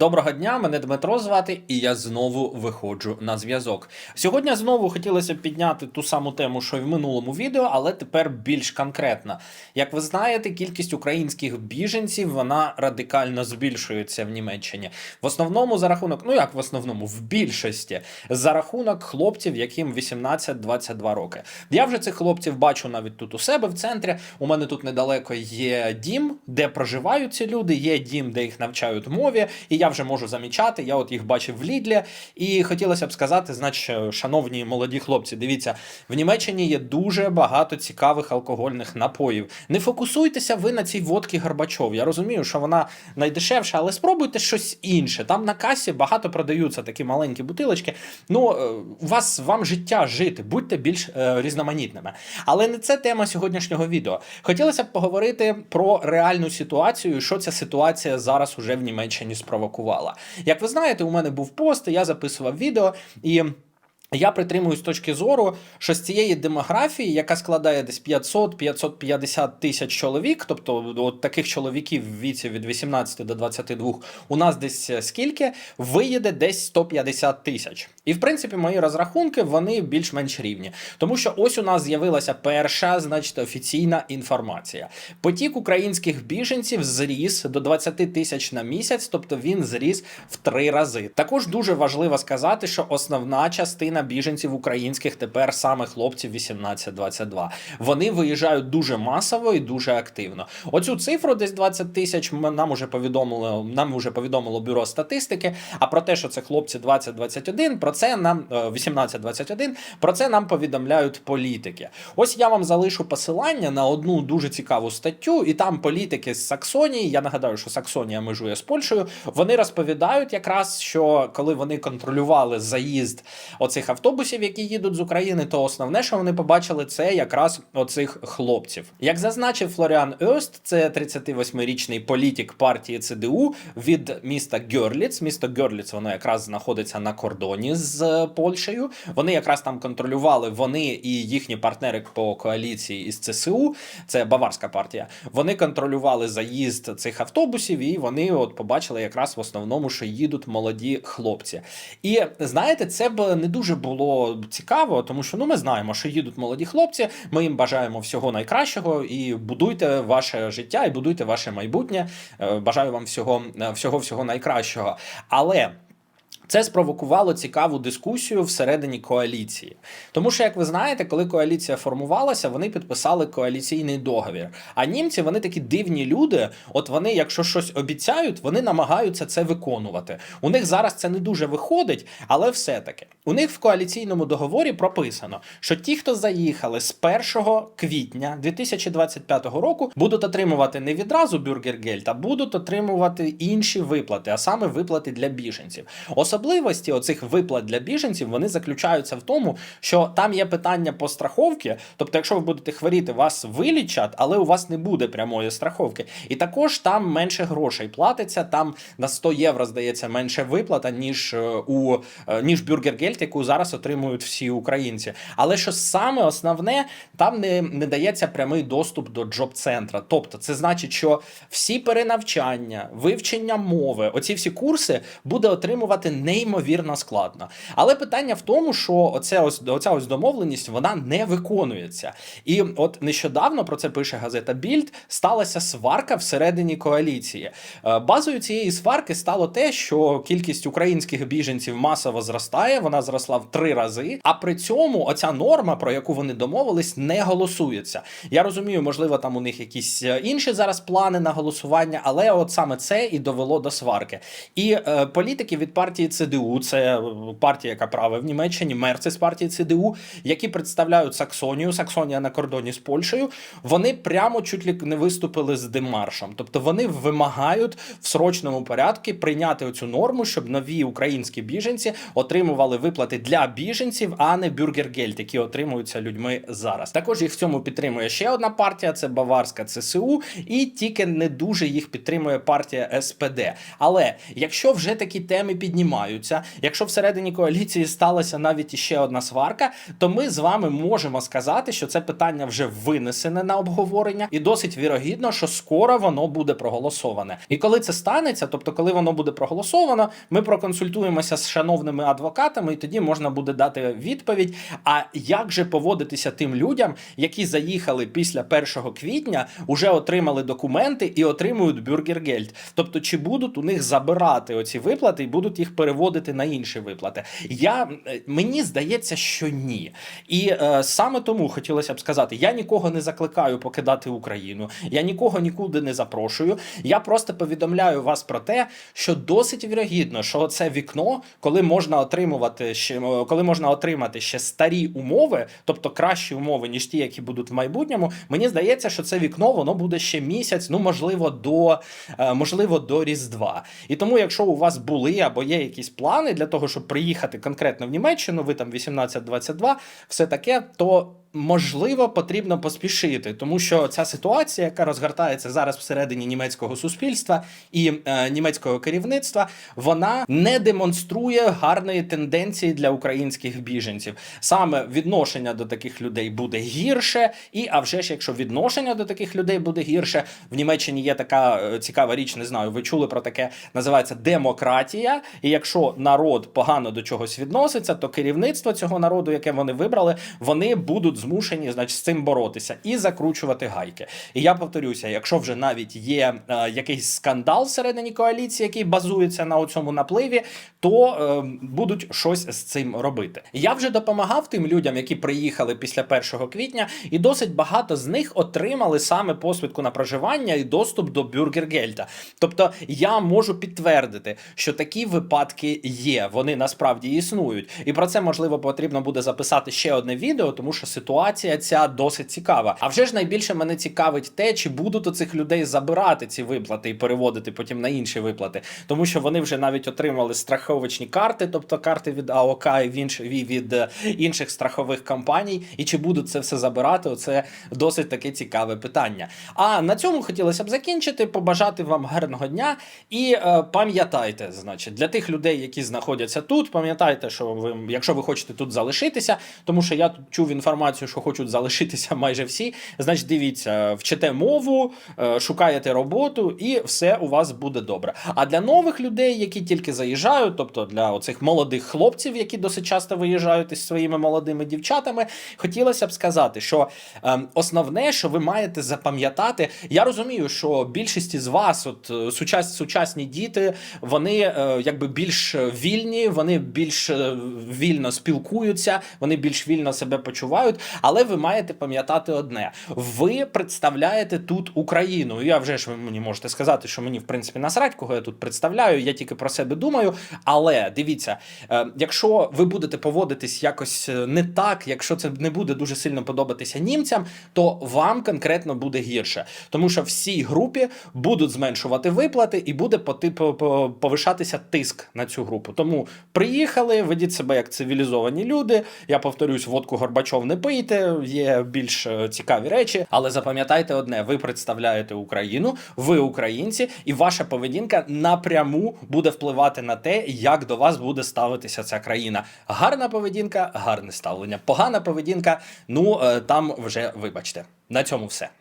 Доброго дня, мене Дмитро звати, і я знову виходжу на зв'язок. Сьогодні знову хотілося підняти ту саму тему, що й в минулому відео, але тепер більш конкретно. Як ви знаєте, кількість українських біженців вона радикально збільшується в Німеччині. В основному за рахунок, ну як в основному, в більшості за рахунок хлопців, яким 18-22 роки. Я вже цих хлопців бачу навіть тут у себе в центрі. У мене тут недалеко є дім, де проживають ці люди, є дім, де їх навчають мові, і я вже можу замічати. Я от їх бачив в Лідлі, і хотілося б сказати, значить, шановні молоді хлопці, дивіться, в Німеччині є дуже багато цікавих алкогольних напоїв. Не фокусуйтеся ви на цій водці Горбачов. Я розумію, що вона найдешевша, але спробуйте щось інше. Там на касі багато продаються такі маленькі бутилочки. Ну, е, у вас вам життя жити, будьте більш е, різноманітними. Але не це тема сьогоднішнього відео. Хотілося б поговорити про реальну ситуацію, що ця ситуація зараз уже в Німеччині спровокувала. Як ви знаєте, у мене був пост, я записував відео і. Я притримуюсь точки зору, що з цієї демографії, яка складає десь 500-550 тисяч чоловік, тобто от таких чоловіків в віці від 18 до 22, у нас десь е, скільки виїде десь 150 тисяч. І в принципі, мої розрахунки вони більш-менш рівні, тому що ось у нас з'явилася перша, значить, офіційна інформація. Потік українських біженців зріс до 20 тисяч на місяць, тобто він зріс в три рази. Також дуже важливо сказати, що основна частина біженців українських тепер саме хлопців 18-22. Вони виїжджають дуже масово і дуже активно. Оцю цифру десь 20 тисяч нам уже повідомило. Нам уже повідомило бюро статистики. А про те, що це хлопці 20-21, про це нам е, 18-21, про це нам повідомляють політики. Ось я вам залишу посилання на одну дуже цікаву статтю, і там політики з Саксонії. Я нагадаю, що Саксонія межує з Польщею. Вони розповідають якраз, що коли вони контролювали заїзд оцих автобусів, які їдуть з України, то основне, що вони побачили, це якраз оцих хлопців. Як зазначив Флоріан Öst, це 38-річний політик партії ЦДУ від міста Гьорліц. Місто Гьорліц, воно якраз знаходиться на кордоні з Польщею. Вони якраз там контролювали вони і їхні партнери по коаліції із ЦСУ. Це Баварська партія. Вони контролювали заїзд цих автобусів, і вони от побачили якраз в основному, що їдуть молоді хлопці. І знаєте, це б не дуже було цікаво, тому що ну ми знаємо, що їдуть молоді хлопці. Ми їм бажаємо всього найкращого і будуйте ваше життя, і будуйте ваше майбутнє. Е, Бажаю вам всього всього, всього найкращого. Але. Це спровокувало цікаву дискусію всередині коаліції. Тому що, як ви знаєте, коли коаліція формувалася, вони підписали коаліційний договір. А німці вони такі дивні люди. От вони, якщо щось обіцяють, вони намагаються це виконувати. У них зараз це не дуже виходить, але все-таки у них в коаліційному договорі прописано, що ті, хто заїхали з 1 квітня 2025 року, будуть отримувати не відразу бюргергельд, а будуть отримувати інші виплати, а саме виплати для біженців. Особливості оцих виплат для біженців вони заключаються в тому, що там є питання по страховці. Тобто, якщо ви будете хворіти, вас вилічать, але у вас не буде прямої страховки. І також там менше грошей платиться. Там на 100 євро здається менше виплата, ніж е, у е, ніж бюргергельд, яку зараз отримують всі українці. Але що саме основне, там не, не дається прямий доступ до джоб-центра. Тобто, це значить, що всі перенавчання, вивчення мови, оці всі курси буде отримувати неймовірно складно. Але питання в тому, що оце ось оця ось домовленість вона не виконується. І от нещодавно про це пише газета Більд. Сталася сварка всередині коаліції. Е, Базою цієї сварки стало те, що кількість українських біженців масово зростає. Вона зросла в три рази. А при цьому оця норма, про яку вони домовились, не голосується. Я розумію, можливо, там у них якісь е, інші зараз плани на голосування, але от саме це і довело до сварки. І е, політики від партії ЦДУ, це е, партія, яка править в Німеччині, мерці з партії ЦДУ, які представляють Саксонію, Саксонія на кордоні з Польщею, вони прямо чуть ли не виступили з демаршем. Тобто вони вимагають в срочному порядку прийняти оцю норму, щоб нові українські біженці отримували виплати для біженців, а не бюргергельд, які отримуються людьми зараз. Також їх в цьому підтримує ще одна партія: це Баварська ЦСУ, і тільки не дуже їх підтримує партія СПД. Але якщо вже такі теми піднімаються, тримаються. Якщо всередині коаліції сталася навіть іще одна сварка, то ми з вами можемо сказати, що це питання вже винесене на обговорення, і досить вірогідно, що скоро воно буде проголосоване. І коли це станеться, тобто коли воно буде проголосовано, ми проконсультуємося з шановними адвокатами, і тоді можна буде дати відповідь. А як же поводитися тим людям, які заїхали після 1 квітня, уже отримали документи і отримують бюргергельд? Тобто, чи будуть у них забирати оці виплати і будуть їх переводити на інші виплати? Я е, мені здається, що ні. І е, саме тому хотілося б сказати: я нікого не закликаю покидати Україну, я нікого нікуди не запрошую. Я просто повідомляю вас про те, що досить вірогідно, що це вікно, коли можна отримувати ще коли можна отримати ще старі умови, тобто кращі умови, ніж ті, які будуть в майбутньому. Мені здається, що це вікно воно буде ще місяць, ну можливо, до е, можливо, до Різдва. І тому, якщо у вас були або є якісь плани для того, щоб приїхати конкретно в Німеччину, ви там 18-22, все таке, то. Можливо, потрібно поспішити, тому що ця ситуація, яка розгортається зараз всередині німецького суспільства і е, німецького керівництва, вона не демонструє гарної тенденції для українських біженців. Саме відношення до таких людей буде гірше, і а вже ж, якщо відношення до таких людей буде гірше, в Німеччині є така е, цікава річ, не знаю, ви чули про таке, називається демократія. І якщо народ погано до чогось відноситься, то керівництво цього народу, яке вони вибрали, вони будуть змушені, значить, з цим боротися і закручувати гайки. І я повторюся, якщо вже навіть є е, якийсь скандал всередині коаліції, який базується на цьому напливі, то е, будуть щось з цим робити. Я вже допомагав тим людям, які приїхали після 1 квітня, і досить багато з них отримали саме посвідку на проживання і доступ до бюргергельта. Тобто я можу підтвердити, що такі випадки є, вони насправді існують. І про це можливо потрібно буде записати ще одне відео, тому що ситуація ця досить цікава. А вже ж найбільше мене цікавить те, чи будуть у цих людей забирати ці виплати і переводити потім на інші виплати, тому що вони вже навіть отримали страховочні карти, тобто карти від АОК і в інш... від е, інших страхових компаній. І чи будуть це все забирати? Оце досить таке цікаве питання. А на цьому хотілося б закінчити, побажати вам гарного дня і е, пам'ятайте, значить, для тих людей, які знаходяться тут, пам'ятайте, що ви, якщо ви хочете тут залишитися, тому що я тут чув інформацію, що хочуть залишитися майже всі. Значить, дивіться, вчите мову, е, шукаєте роботу, і все у вас буде добре. А для нових людей, які тільки заїжджають, тобто для оцих молодих хлопців, які досить часто виїжджають із своїми молодими дівчатами, хотілося б сказати, що е, основне, що ви маєте запам'ятати, я розумію, що більшість із вас, от е, сучас, сучасні діти, вони е, якби більш вільні, вони більш вільно спілкуються, вони більш вільно себе почувають. Але ви маєте пам'ятати одне: ви представляєте тут Україну. Я вже ж ви мені можете сказати, що мені в принципі насрать, кого я тут представляю. Я тільки про себе думаю. Але дивіться, е, якщо ви будете поводитись якось е, не так, якщо це не буде дуже сильно подобатися німцям, то вам конкретно буде гірше, тому що всій групі будуть зменшувати виплати і буде по типу повишатися тиск на цю групу. Тому приїхали, ведіть себе як цивілізовані люди. Я повторюсь, водку Горбачов не пийте, є більш е, цікаві речі. Але запам'ятайте одне: ви представляєте Україну, ви українці, і ваша поведінка напряму буде впливати на те, як до вас буде ставитися ця країна. Гарна поведінка, гарне ставлення. Погана поведінка. Ну е, там вже вибачте. На цьому все.